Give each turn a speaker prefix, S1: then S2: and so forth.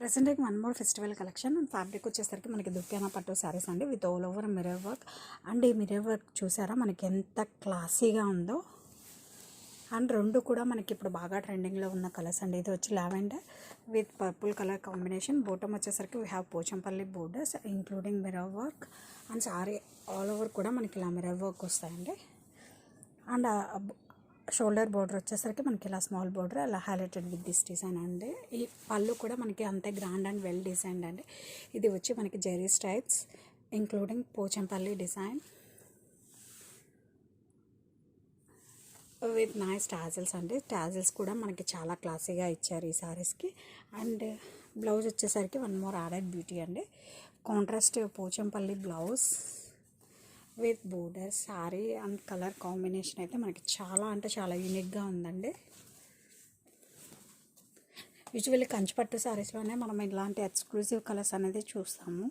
S1: Present one more festival collection and fabric వచ్చేసరికి మనకి దుర్గానా పట్టు శారీస్ అండి. With all over mirror work and ఈ మిరర్ వర్క్ చూసారా? మనకి ఎంత క్లాసీగా ఉందో. అండ్ రెండు కూడా మనకి ఇప్పుడు బాగా ట్రెండింగ్లో ఉన్న కలర్స్ అండి. ఇది వచ్చి lavender with purple colour combination bottom వచ్చేసరికి we have Pochampally borders including mirror work and sari all over కూడా మనకి ఇలా మిరర్ వర్క్ వస్తాయండి. అండ్ షోల్డర్ బోర్డర్ వచ్చేసరికి మనకి ఇలా స్మాల్ బోర్డర్ అలా హైలైటెడ్ విత్ దిస్ డిజైన్ అండి. ఈ పళ్ళు కూడా మనకి అంతే గ్రాండ్ అండ్ వెల్ డిజైన్డ్ అండి. ఇది వచ్చి మనకి zari stripes including Pochampally design with nice tassels అండి. టాజిల్స్ కూడా మనకి చాలా క్లాసీగా ఇచ్చారు ఈ సారీస్కి అండ్ బ్లౌజ్ వచ్చేసరికి వన్ మోర్ యాడెడ్ బ్యూటీ అండి. Contrast Pochampally blouse with border sari and colour combination అయితే మనకి చాలా అంటే చాలా యూనిక్గా ఉందండి. యూజువల్లీ కంచిపట్టు శారీస్లోనే మనం ఇలాంటి ఎక్స్క్లూజివ్ కలర్స్ అనేది చూస్తాము.